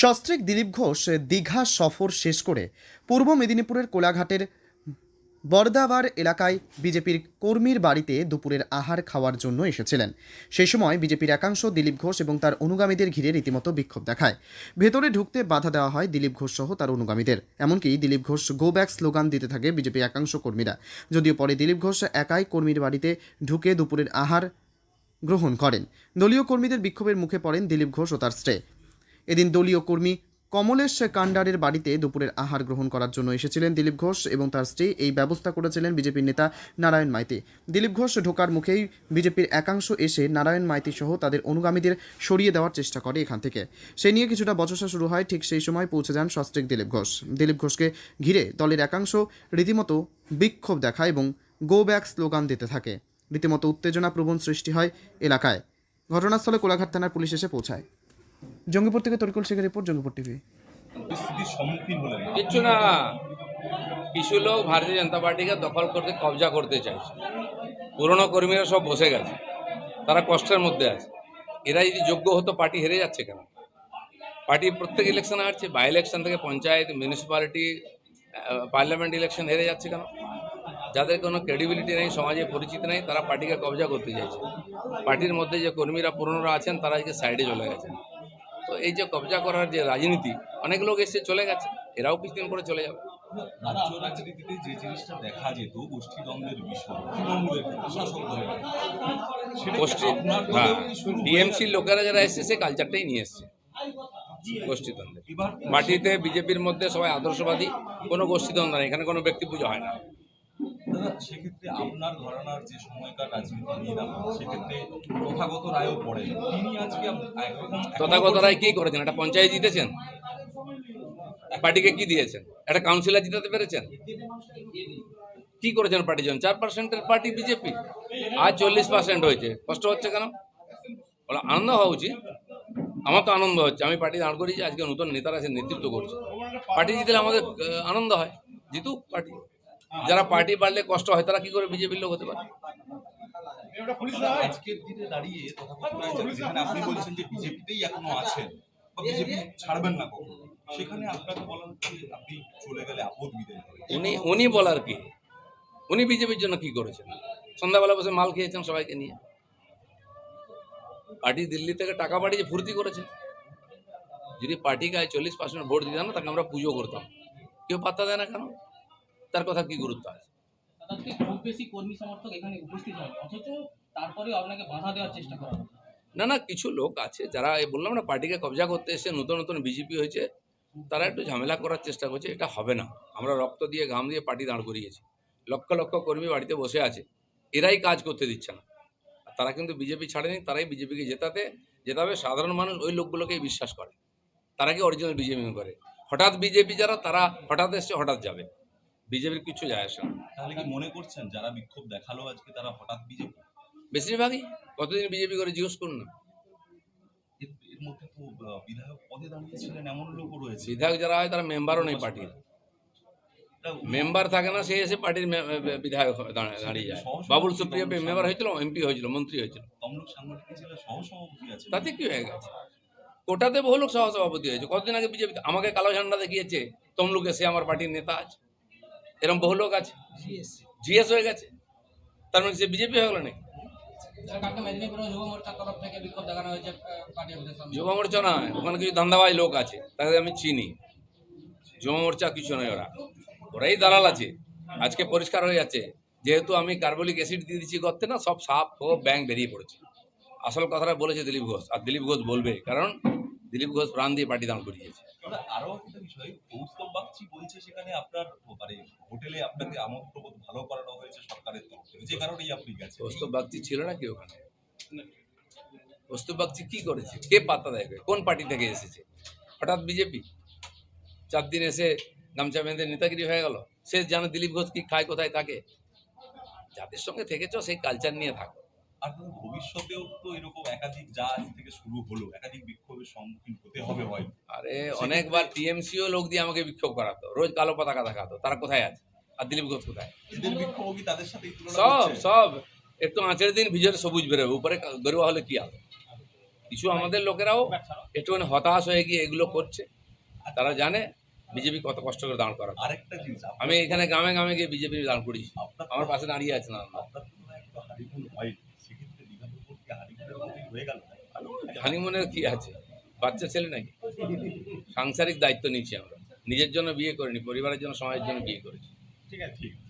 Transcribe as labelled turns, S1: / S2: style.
S1: সস্ত্রীক দিলীপ ঘোষ দীঘা সফর শেষ করে পূর্ব মেদিনীপুরের কোলাঘাটের বর্দাবার এলাকায় বিজেপির কর্মীর বাড়িতে দুপুরের আহার খাওয়ার জন্য এসেছিলেন। সেই সময় বিজেপির একাংশ দিলীপ ঘোষ এবং তার অনুগামীদের ঘিরে রীতিমতো বিক্ষোভ দেখায়। ভেতরে ঢুকতে বাধা দেওয়া হয় দিলীপ ঘোষ সহ তার অনুগামীদের। এমনকি Dilip Ghosh go back slogan দিতে থাকে বিজেপি একাংশ কর্মীরা। যদিও পরে দিলীপ ঘোষ একাই কর্মীর বাড়িতে ঢুকে দুপুরের আহার গ্রহণ করেন। দলীয় কর্মীদের বিক্ষোভের মুখে পড়েন দিলীপ ঘোষ ও তার স্ত্রী। এদিন দলীয় কর্মী কমলেশ কান্ডারের বাড়িতে দুপুরের আহার গ্রহণ করার জন্য এসেছিলেন দিলীপ ঘোষ এবং তার স্ত্রী। এই ব্যবস্থা করেছিলেন বিজেপির নেতা নারায়ণ মাইতি। দিলীপ ঘোষ ঢোকার মুখেই বিজেপির একাংশ এসে নারায়ণ মাইতি সহ তাদের অনুগামীদের সরিয়ে দেওয়ার চেষ্টা করে এখান থেকে। সে নিয়ে কিছুটা বচসা শুরু হয়, ঠিক সেই সময় পৌঁছে যান সস্ত্রিক দিলীপ ঘোষ। দিলীপ ঘোষকে ঘিরে দলের একাংশ রীতিমতো বিক্ষোভ দেখায় এবং গো ব্যাক স্লোগান দিতে থাকে। রীতিমতো উত্তেজনা প্রবণ সৃষ্টি হয় এলাকায়। ঘটনাস্থলে কোলাঘাট থানার পুলিশ এসে পৌঁছায়। জঙ্গিপুর থেকে তরিকুল শেখের রিপোর্ট জঙ্গিপুর টিভি।
S2: পরিস্থিতির সম্মুখীন হলেন।
S3: কিচ্ছু না। কিছু লোক ভারতীয় জনতা পার্টিকে দখল করতে কবজা করতে চাইছে। পুরনো কর্মীরা সব বসে গেছে। তারা কষ্টের মধ্যে আছে। এরা যদি যোগ্য হতো পার্টি হেরে যাচ্ছে কেন? পার্টি প্রত্যেক ইলেকশন হারছে। বাই ইলেকশন থেকে পঞ্চায়েত মিউনিসিপ্যালিটি পার্লামেন্ট ইলেকশন হেরে যাচ্ছে কেন? যাদের কোনো ক্রেডিবিলিটি নেই সমাজে পরিচিত নেই তারা পার্টিকে কবজা করতে চাইছে। পার্টির মধ্যে যে কর্মীরা পুরনোরা আছেন তারা আজকে সাইডে চলে গেছেন। তো এই যে কবজা করার যে রাজনীতি অনেক লোক এসে চলে গেছে এরাও কিছুদিন পরে চলে যাবে।
S2: রাজ্য রাজনীতিতে যে জিনিসটা দেখা যেত গোষ্ঠীদ্বন্দ্বের বিষয় তৃণমূলের
S3: গোষ্ঠী হ্যাঁ ডিএমসির লোকেরা যারা এসছে সে কালচারটাই নিয়ে এসছে গোষ্ঠীদ্বন্দ্বে পার্টিতে বিজেপির মধ্যে সবাই আদর্শবাদী কোনো গোষ্ঠীদ্বন্দ্ব নেই এখানে কোনো ব্যক্তি পুজো হয় না।
S2: সেক্ষেত্রে আপনার ঘরানার যে সময়কার রাজনীতি নিয়ে দাঁড়ান সেক্ষেত্রে তথাগত রায়ও পড়ে। তিনি আজকে
S3: তথাগত রায় কি করেছেন? একটা পঞ্চায়েত জিতেছেন? পার্টিকে কি দিয়েছেন? একটা কাউন্সিলর জিতাতে পেরেছেন? কি করেছেন পার্টির জন্য চার পার্সেন্টের পার্টি বিজেপি। আজ চল্লিশ পার্সেন্ট হয়েছে। কষ্ট হচ্ছে কেন? বলে আনন্দ হওয়া উচিত। আমার তো আনন্দ হচ্ছে। আমি পার্টি দাঁড় করেছি আজকে নতুন নেতারা এসে নেতৃত্ব করছে। পার্টি জিতলে আমাদের আনন্দ হয়। জিতুক পার্টি। যারা পার্টি বাড়লে কষ্ট হয় তারা কি করে বিজেপির লোক হতে পারে?
S2: আজকের দিনে দাঁড়িয়ে তথাগত রায় যাকে- যেখানে আপনি বলছেন যে বিজেপিতেই এখনও আছেন বিজেপি ছাড়বেন না সেখানে আপনাকে বলার যে আপনি চলে গেলে আপদ বিদায়
S3: উনি উনি বলার কি? উনি বিজেপির জন্য কি করেছেন? সন্ধ্যাবেলা বসে মাল খেয়েছেন সবাইকে নিয়ে। পার্টি দিল্লি থেকে টাকা পাঠিয়ে ফুর্তি করেছে যদি পার্টিকে আজ চল্লিশ পার্সেন্ট ভোট দিতাম না তাকে আমরা পুজো করতাম। কেউ পাত্তা দেয় না কেন? তার কথা কি গুরুত্ব আছে?
S4: খুব বেশি কর্মী সমর্থক এখানে উপস্থিত হয় অথচ তারপরে আপনাকে বাধা দেওয়ার চেষ্টা করা
S3: না না কিছু লোক আছে যারা এই বললাম না পার্টিকে কবজা করতে এসে নতুন নতুন বিজেপি হয়েছে তারা একটু ঝামেলা করার চেষ্টা করছে এটা হবে না। আমরা রক্ত দিয়ে ঘাম দিয়ে পার্টি দাঁড় করিয়েছি। লক্ষ লক্ষ কর্মী বাড়িতে বসে আছে এরাই কাজ করতে দিচ্ছে না। তারা কিন্তু বিজেপি ছাড়েনি তারাই বিজেপিকে জেতাতে জেতাবে সাধারণ মানুষ ওই লোকগুলোকেই বিশ্বাস করে। তারা কি অরিজিনাল বিজেপি করে? হঠাৎ বিজেপি যারা তারা হঠাৎ এসছে হঠাৎ যাবে। বিজেপির কিছু যায় আসে না।
S2: তাহলে কি মনে করছেন যারা বিক্ষোভ দেখাল আজকে তারা হঠাৎ বিজেপি?
S3: বেশিরভাগই কতদিন বিজেপি করে জিজ্ঞেস করুন না।
S2: এর মধ্যে তো বিধায়ক পদে দাঁড়িয়েছিলেন এমন লোকও রয়েছে।
S3: বিধায়ক যারা হয় তারা মেম্বারও নেই পার্টির। মেম্বার থাকে না সে এসে পার্টির বিধায়ক দাঁড়িয়ে যায়। বাবুল সুপ্রিয় মেম্বার হয়েছিল এমপি হয়েছিল মন্ত্রী হয়েছিল। তাতে কি হয়ে গেছে? কোটাতে বহু লোক সহসভাপতি হয়েছে। কতদিন আগে বিজেপি আমাকে কালো ঝান্ডা দেখিয়েছে তমলুকে সে আমার পার্টির নেতা আছে। এরকম বহু লোক আছে? জিএস হয়ে গেছে? তার মানে সে বিজেপি হয়ে গেল নাকি?
S4: যুব
S3: মোর্চা নয় ওখানে কিছু ধান্দাবাজ লোক আছে তাদের আমি চিনি। যুব মোর্চা কিছু নয় ওরা। ওরাই দালাল আছে। আজকে পরিষ্কার হয়ে যাচ্ছে। যেহেতু আমি কার্বলিক অ্যাসিড দিয়ে দিচ্ছি করতে না সব সাপ ও ব্যাং বেরিয়ে পড়েছে। আসল কথাটা বলেছে দিলীপ ঘোষ আর দিলীপ ঘোষ বলবে কারণ দিলীপ ঘোষ প্রাণ দিয়ে পার্টি দান করিয়েছে।
S2: দাদা, আরও একটা বিষয় কৌস্তব বাগচি বলছে সেখানে আপনার মানে হোটেলে আপনাকে আমোদ ভালো করানো হয়েছে সরকারের তরফ থেকে? যে কারণেই আপনি গেছেন।
S3: কৌস্তব বাগচি ছিল না কি ওখানে কি করেছে? কে পাত্তা দেয়? কোন পার্টি থেকে এসেছে? হঠাৎ বিজেপি? চার দিন এসে গামছা বেঁধে নেতাগিরি হয়ে গেল। সে জানে দিলীপ ঘোষ কি খায় কোথায় থাকে? যাদের সঙ্গে থেকেছ সেই কালচার নিয়ে থাকো।
S2: আর দাদা, ভবিষ্যতেও তো এরকম একাধিক যা আজ থেকে শুরু হলো একাধিক বিক্ষোভের সম্মুখীন হতে হবে হয়তো।
S3: আরে অনেকবার টিএমসিও লোক দিয়ে আমাকে বিক্ষোভ করাতো। রোজ কালো পতাকা দেখাতো। তারা কোথায় আছে? আর দিলীপ ঘোষ কোথায়?
S2: এদের বিক্ষোভ কি তাদের সাথে
S3: সব সব। একটু আঁচের দিন ভিজের সবুজ বেরোবে। উপরে গরুয়া হলে কি হবে? কিছু আমাদের লোকেরাও একটুখানি হতাশ হয়ে গিয়ে এগুলো করছে। তারা জানে বিজেপি কত কষ্ট করে দাঁড় করা
S2: আরেকটা জিনিস
S3: আমি এখানে গ্রামে গ্রামে গিয়ে বিজেপি দাঁড়
S2: করি
S3: আমার পাশে দাঁড়িয়ে আছে না।
S2: আপনার হয় একটা হারিমুন হয় সেক্ষেত্রে দীঘাপুকুর কি হারিমুনের মতোই হয়ে গেল?
S3: হানিমুনের কি আছে? বাচ্চা ছেলে নাকি? সাংসারিক দায়িত্ব নিচ্ছি আমরা। নিজের জন্য বিয়ে করিনি পরিবারের জন্য সমাজের জন্য বিয়ে করেছি।
S2: ঠিক আছে ঠিক। আছে